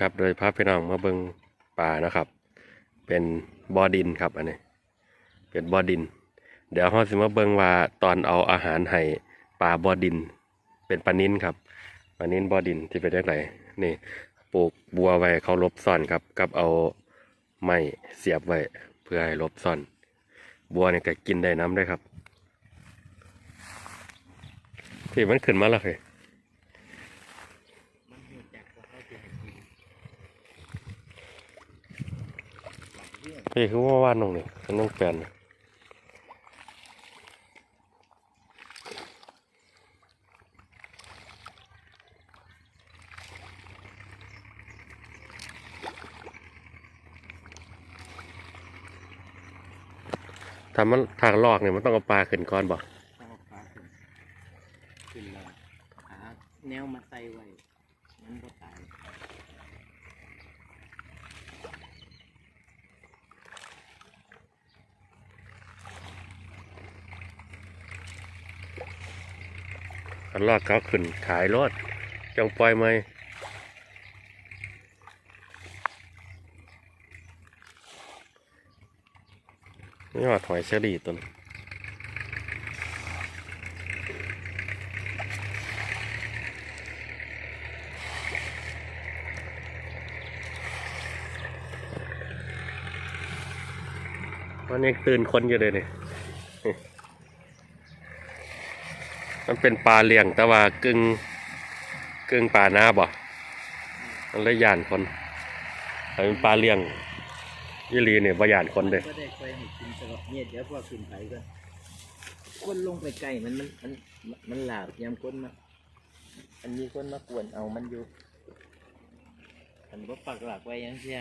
ครับโดยพาพี่น้องมาเบิงป่านะครับ เป็นบ่อดินครับอันนี้ เป็นบ่อดิน เดี๋ยวเราสิมาเบิงว่าตอนเอาอาหารให้ปลาบ่อดิน เป็นปลานิ้นครับปลานิ้นบ่อดินที่เป็นยังไงนี่ปลูกบัวไว้เขาลบซ่อนครับ กับเอาไม้เสียบไว้เพื่อให้ลบซ่อน บัวเนี่ยก็กินได้น้ำได้ครับพี่มันขึ้นมาแล้วเลย มันหูจักว่าเขาจะให้กินห นี่คือว่าว่านตรงนี้มันต้องแปนนะถ้ามันทางลอกเนี่ยมันต้องเอาปลาขึ้นก่อนบ่ต้องเอาปลาขึ้นขึ้นแล้วหาแนวมาใส่ไว้ มันก็ตาย คันลอกเขาขึ้นขายรถจังปล่อยไหมนี่ว่าถอยเชอรี่ตัวนี้วันนี้ตื่นคนอยู่เลยเนี่ย มันเป็นปลาเลี้ยงแต่ว่ากึ่งกึ่งปลาหน้าบ่มันเลยยานคนถ้าเป็นปลาเลี้ยงยี่ลีเนี่ยบ่ย่านคนเด้ก็ได้ไปให้กินตลอเนี่ยเดี๋ยวพอขึ้นไปก็คนลงไปไกลมันมันมันมันหลาบยามคนมาอันนี้คนมากวนเอามันอยู่อันก็ปักหลักไว้ยังเชีย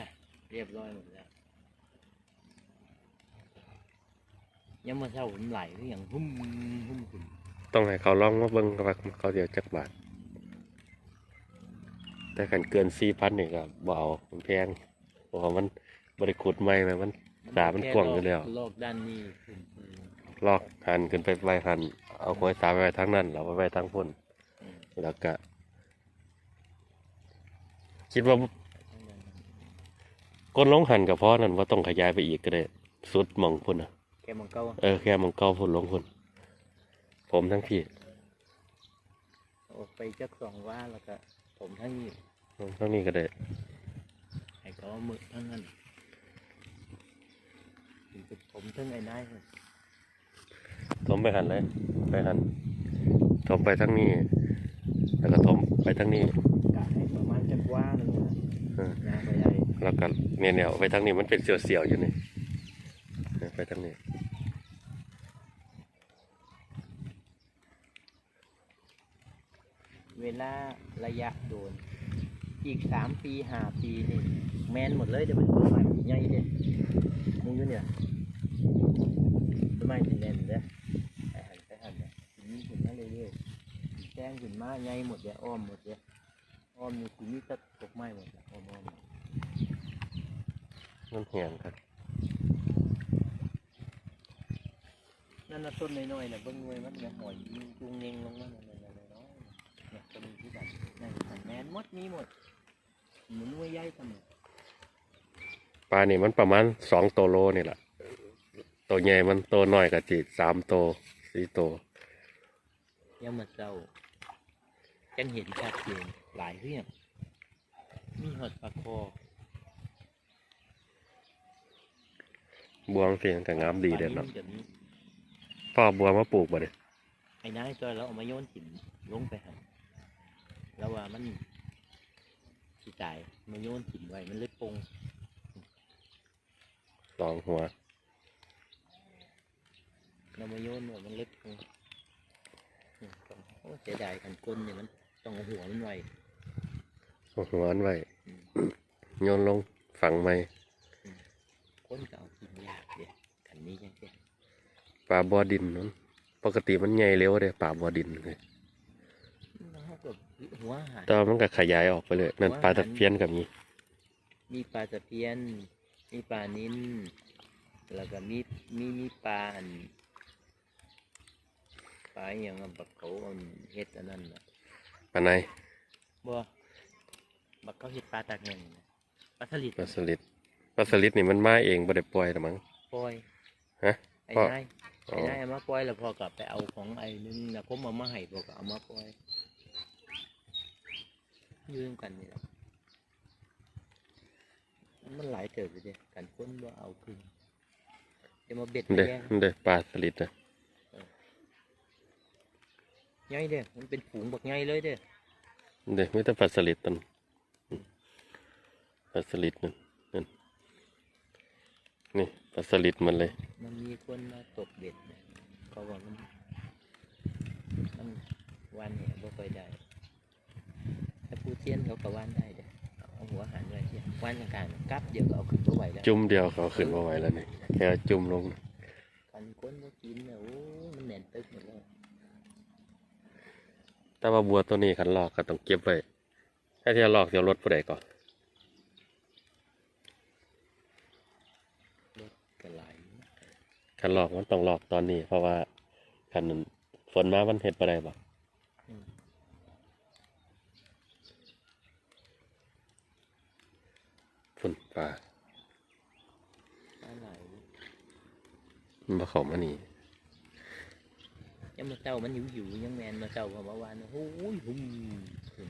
เรียบร้อยหมดแล้วยังมาเช่าผมไหลก็อย่างหุ่มหุ่มขึ้น ต้องให้เขาลองมาเบิ่งว่าเขาเดี๋ยวจักบาท แต่กันเกินสี่พันนี่ก็บ่เอามันแพงเพราะว่ามันบริขุดไม่ไหมมันสามันกว้างอยู่แล้วโลกด้านนี้ขึ้นไปลอกหันขึ้นไปไว้หัน เอาหวยสาไปไว้ทางนั้นเราไปไว้ทางพุ่นอืมแล้วก็คิดว่าข้างในนั้นก้นลงหันกับพ่อนั่นว่าต้องขยายไปอีกก็ได้ สุดหมองพุ่นอะแกมังเก้าเออแค่หมองเก้าพุ่นลงพุ่น ผมทั้งพี่ออกไปจักสองว่าแล้วก็ผมทั้งนี้ทั้งนี้ก็ได้ให้เขาเอามือทั้งนั้นถึงจะผมทั้งไอ้นายเลยถมไปหันเลย ไปหันถมไปทั้งนี้ แล้วก็ถมไปทั้งนี้กะให้ประมาณจักว่าหนึงนะเออยางไปได้แล้วก็เนี่ยเนี่ยไปทางนี้มันเป็นเสียวๆอยู่นี่เออไปทางนี้ เว ลาระยะโดน อีกสามปีห้าปีนี่แมนหมดเลยเดี๋ยวมันต้นไม้ใหญ่เด็ดมึงอยู่เนี่ยต้นไม้สิแน่นเด้อไปหันไปหันเนี่ยทีนี้ขึ้นมาเรื่อยๆแจ้งขึ้นมาใหญ่หมดเดี๋ยวอ้อมหมดเดี๋ยวอ้อมนี่ทีนี้ตัดตกไม้หมดแล้วอ้อมอ้อมมันเหียนครับนั่นน่ะต้นน้อยๆน่ะเบิ่งหน่วยมันเนี่ยหอยยิงจุงเงงลงมาเนี่ย ๆๆๆเนี่ยต้นนี้ที่แบบนั่นหันแมนหมดมีหมดหมุนหน่วยใหญ่เสมอปลานี่มันประมาณสองตัวโลนี่แหละตัวใหญ่มันตัวน้อยกะจีสามตัวสี่ตัวยังมาเจ้าจังเห็นชัดเจนหลายเรื่องมีหอดปลาคอบวงเสียงกับงามดีเด็ดปลาเนาะนิ่มแบบนี้พ่อบัวมาปลูกบ่เด้ไอ้นายจอยเราเอามาโยนถิ่นลงไปหัน แล้วว่ามันสิตายมาโยนถิ่นไว้มันเลยปงสองหัวเรามาโยนไว้มันเล็กปงอืมต้องโอ้เสียดายกันก้นเนี่ยมันต้องเอาหัวมันไว้เอาหัวอันไว้อืมโยนลงฝังไม้ก้นก็เอากินยากเดียกันนี้ยังเสียปลาบ่อดินนั้นปกติมันใหญ่เร็วเด้ปลาบ่อดินเลยแล้วก็ หัวอาหารแต่ว่ามันก็ขยายออกไปเลย นั่นปลาตะเพียนกับนี้ มีปลาตะเพียน มีปลานิ้นแล้วก็มีมีมีปลาอันปลาอหย่างอะบักเขาอันเฮ็ดอันนั้นน่ะปลาในบ่บักเขาเห็ดปลาตากเงินนะปลาสลิดปลาสลิดปลาสลิดนี่มันมาเองบ่ได้ปล่อยหรอมั้งปล่อยฮะไอ้พ่อนายอ๋อไอ้นายเอามาปล่อยแล้วพอกลับไปเอาของไอ้นึงนะผมเอามาให้พอก็เอามาปล่อย ยืมกันนี่แหละมันหลายเติบเลยเด้กันคนว่าเอาคืนจะมาเบ็ดเด้แย่งเด้ปลาสลิดนะไงเด้อมันเป็นฝูงบักไงเลยเด้อเด้มีแต่ปลาสลิดตันปลาสลิดนั่นนั่นนี่ปลาสลิดมันเลย มันมีคนมาตกเบ็ดนะเขาบอกมันมันวันเนี่ยบ่ค่อยได้ ถ้าผู้เทียนเขาก็วันได้เด้อเอาหัวหันไว้เทียนวันกลางๆกลับเดี๋ยวก็เอาขึ้นมาไหวแล้วจุ่มเดียวเขาขึ้นมาไหวแล้วนี่แค่จุ่มลงกันคนบ่กินเนี่ยโอ้มันแน่นตึกหมดเลยแต่ว่าบัวตัวนี้ขันลอกก็ต้องเก็บไว้ถ้าที่จะลอกเดี๋ยวรถผู้ใดก่อนก็ไหลขันลอกมันต้องลอกตอนนี้ เพราะว่าขันฝนมามันเห็ดบ่ได้บ่ อืม ฝุ่นป่าปลาไหลมันบ่เข้ามานี่ยังมาเจ้ามันหิวหิวๆยังแมนมาเจ้าเพราะเมื่อวานโอ้ยหุ่มหุ่ม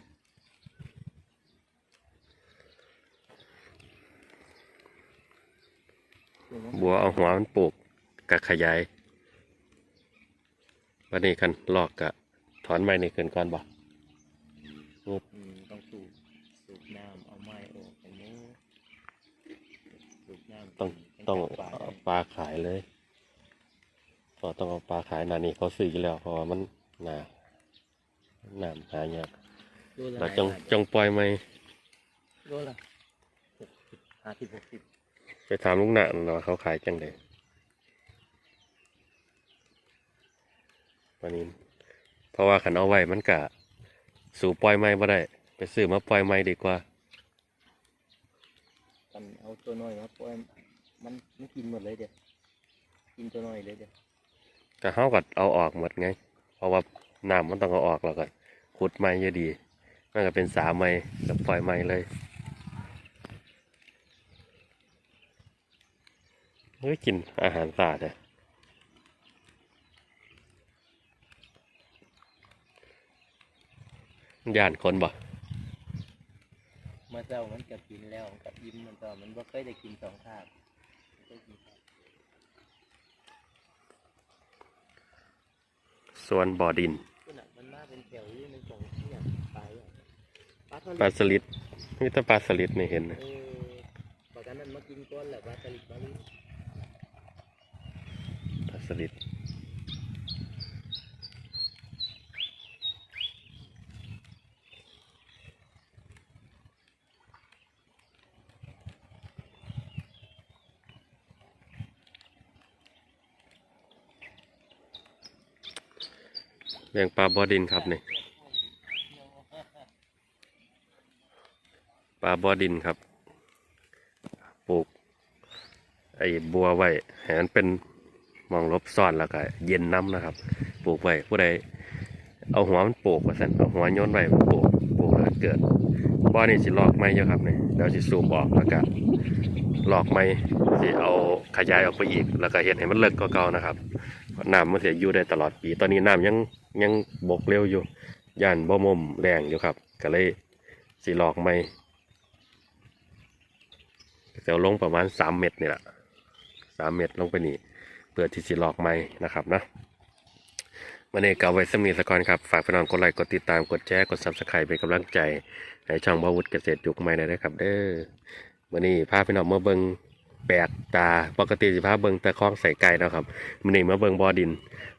บัวเอาหัวมันปลูกกะขยาย วันนี้คันลอกกะถอนไม้นี่ขึ้นก่อนบ่อืมต้องสูบสูบน้ำเอาไม้ออกไปโน้สูบน้ำ ต้องให้ต้องจับปลาเอาปลาขายเลยเพอต้องเอาปลาขายหนานี่เขาซื้ออยู่แล้วเพราะว่ามันหนาน้ำหายากโลละเราหลายจงบาทจงปล่อยไหมโลละหกสิบห้าสิบหกสิบไปถามลุงหนาว่าเขาขายจังไดวันนี้ เพราะว่าขันเอาไว้มันกะ สู่ปล่อยไม้บ่ได้ ไปซื้อมาปล่อยไม้ดีกว่า กันเอาตัวน้อยมาปล่อย มันมันกินหมดเลยเด็ดกินตัวน้อยเลยเด็ดแต่เขาก็เอาออกหมดไง เพราะว่าน้ำมันต้องเอาออกแล้วก็ขุดไม้เยอะดีมันก็เป็นสาไม้กับปล่อยไม้เลยเฮ้ยกินอาหารสาดอะย่านคนบ่เมื่อเจ้ามันก็กินแล้วมันกับอิ่มมันก็มันบ่เคยได้กินสองคาบมันก็กินครับ ส่วนบ่อดินขนาดมันมาเป็นแถวอยู่ในสองเที่ยงไปอะปลาทะปลาเลสลิดมีแต่ปลาสลิดนี่เห็นนะเออปลากันนั้นมากินก้อนแหละปลาสลิดปลาลิ ปลาสลิด เลี้ยงปลาบ่อดินครับนี่ปลาบ่อดินครับ ปลูก ไอ้บัวไว้ให้มันเป็นมองลบซ่อนแล้วก็เย็นน้ำนะครับ ปลูกไว้ผู้ใดเอาหัวมันปลูกว่าสั่นเอาหัวโยนไว้ปลูกปลูกแล้วเกิดบ่อนี่สิลอกไม้เยอะครับนี่เดี๋ยวสิสูบออกแล้วก็ลอกไม้สิเอาขยายออกไปอีก แล้วก็เห็นให้มันเลิกก็เก่านะครับน้ำมันเสียอยู่ได้ตลอดปี ตอนนี้น้ำยัง ยังบกเร็วอยู่ย่านบ่มุมแรงอยู่ครับ ก็เลยสิลอกไม้เดี๋ยวลงประมาณสามเมตรนี่แหละสามเม็ดลงไปนี่เพื่อที่จะลอกไม้นะครับนะวันนี้ก็เอาไว้สมีสกอนครับ ฝากพี่น้องกดไลค์กดติดตามกดแชร์กดซับสไครป์เป็นกำลังใจ ให้ช่องบาวุฒเกษตรยุคใหม่ได้ครับ เด้อวันนี้พาพี่น้องมาเบิง แปลกตาปกติสิพาเบิงแต่คลองใส่ไก่นาะครับวันนี้มาเบิงบอดิน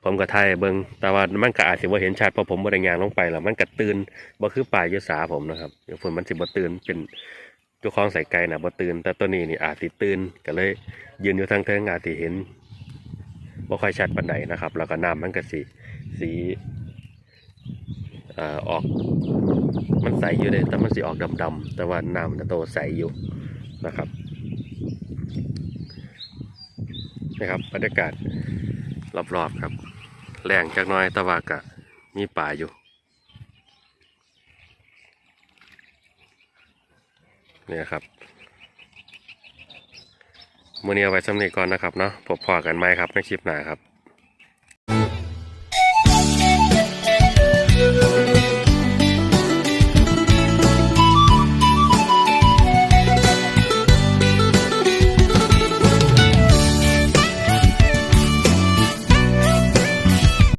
ผมก็ถ่ายเบิงแต่ว่ามันก็อาจสิบ่าเห็นชัดเพราะผมบ่ได้ยางลงไปแล้วมันก็ตื่นบ่คือป่ายยศาผมนะครับเดี๋ยวฝนมันสิบ่ตื่นเป็นเจ้าของใส่ไก่นะบ่ตื่นแต่ตัวนี้นี่อาจสิตื่นก็เลย ยืนอยู่ทางเทิงอาจสิเห็นบ่ค่อยชัดปานใดนะครับ แล้วก็น้ำมันก็สีสีอ่อออกมันใสอยู่เลยแต่มันสีออกดำๆแต่ว่าน้ำมันจะโตใสอยู่นะครับ นะครับบรรยากาศรอบๆครับแรงจักน้อยตะวากะมีป่าอยู่นี่ยครับมื้อนี้เอาไว้สำเร็จก่อนนะครับเนาะพบพอกันไหมครับในคลิปหน้าครับ